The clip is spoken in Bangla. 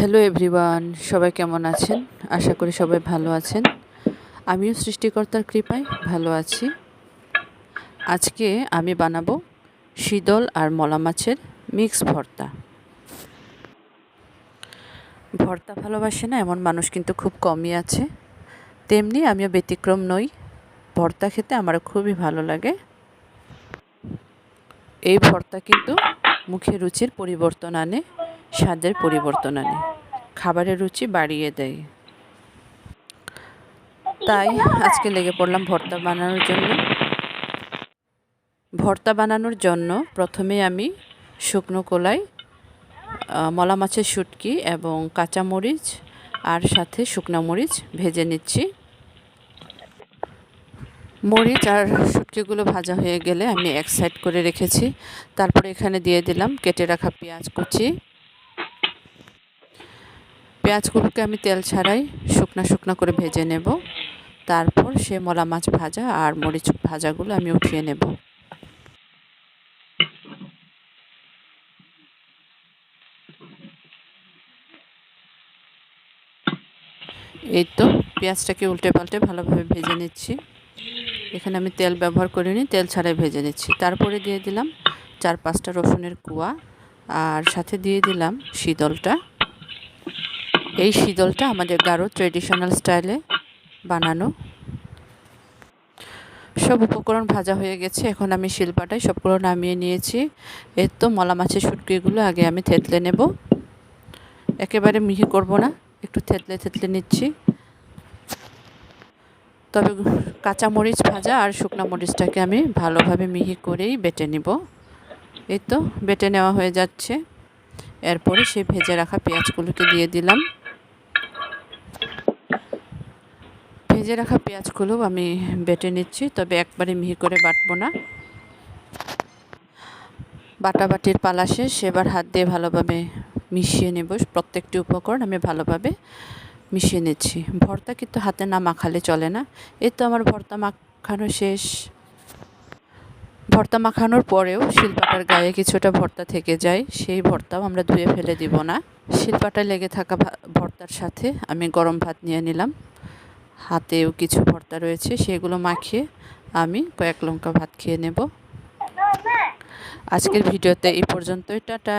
হ্যালো এভরিওয়ান সবাই কেমন আছেন? আশা করি সবাই ভালো আছেন। আমিও সৃষ্টিকর্তার কৃপায় ভালো আছি। আজকে আমি বানাবো শীতল আর মলা মাছের মিক্স ভর্তা। ভর্তা ভালোবাসে না, এমন মানুষ কিন্তু খুব কমই আছে। তেমনি আমিও ব্যতিক্রম নই। ভর্তা খেতে আমার খুবই ভালো লাগে। এই ভর্তা কিন্তু মুখে রুচির পরিবর্তন আনে। স্বাদের পরিবর্তন আনে। খাবারের রুচি বাড়িয়ে দেয়। তাই আজকে লেগে পড়লাম ভর্তা বানানোর জন্য। ভর্তা বানানোর জন্য প্রথমে আমি শুকনো কলাই মলা মাছের শুটকি এবং কাঁচামরিচ আর সাথে শুকনো মরিচ ভেজে নিচ্ছি। মরিচ আর শুটকিগুলো ভাজা হয়ে গেলে আমি এক সাইড করে রেখেছি। তারপরে এখানে দিয়ে দিলাম কেটে রাখা পেঁয়াজ কুচি। পেঁয়াজগুলোকে আমি তেল ছাড়াই শুকনা শুকনা করে ভেজে নেব। তারপর সে মলা মাছ ভাজা আর মরিচ ভাজাগুলো আমি উঠিয়ে নেব। এই তো পেঁয়াজটাকে উল্টে পাল্টে ভালোভাবে ভেজে নিচ্ছি। এখানে আমি তেল ব্যবহার করিনি, তেল ছাড়াই ভেজে নিচ্ছি। তারপরে দিয়ে দিলাম চার পাঁচটা রসুনের কুয়া আর সাথে দিয়ে দিলাম শীতলটা। এই শীতলটা আমাদের গাঢ় ট্রেডিশনাল স্টাইলে বানানো। সব উপকরণ ভাজা হয়ে গেছে। এখন আমি শিলপাটায় সবগুলো নামিয়ে নিয়েছি। এর তো মলা মাছের শুটকিগুলো আগে আমি থেতলে নেব। একেবারে মিহি করব না, একটু থেতলে থেতলে নিচ্ছি। তবে কাঁচা মরিচ ভাজা আর শুকনো মরিচটাকে আমি ভালোভাবে মিহি করেই বেটে নিব। এই তো বেটে নেওয়া হয়ে যাচ্ছে। এরপরে সেই ভেজে রাখা পেঁয়াজগুলোকে দিয়ে দিলাম। ভেজে রাখা পেঁয়াজগুলো আমি বেটে নিচ্ছি, তবে একবারে মিহি করে বাটবো না। বাটাবাটির পালা শেষ, এবার হাত দিয়ে ভালোভাবে মিশিয়ে নেব। প্রত্যেকটি উপকরণ আমি ভালোভাবে মিশিয়ে নিচ্ছি। ভর্তা কিন্তু হাতে না মাখালে চলে না। এই তো আমার ভর্তা মাখানো শেষ। ভর্তা মাখানোর পরেও শিলপাটার গায়ে কিছুটা ভর্তা থেকে যায়, সেই ভর্তাও আমরা ধুয়ে ফেলে দিব না। শিলপাটায় লেগে থাকা ভর্তার সাথে আমি গরম ভাত নিয়ে নিলাম। হাতেও কিছু ভর্তা রয়েছে, সেগুলো মাখিয়ে আমি কয়েক লঙ্কা ভাত খেয়ে নেব। আজকের ভিডিওতে এই পর্যন্তই, টাটা।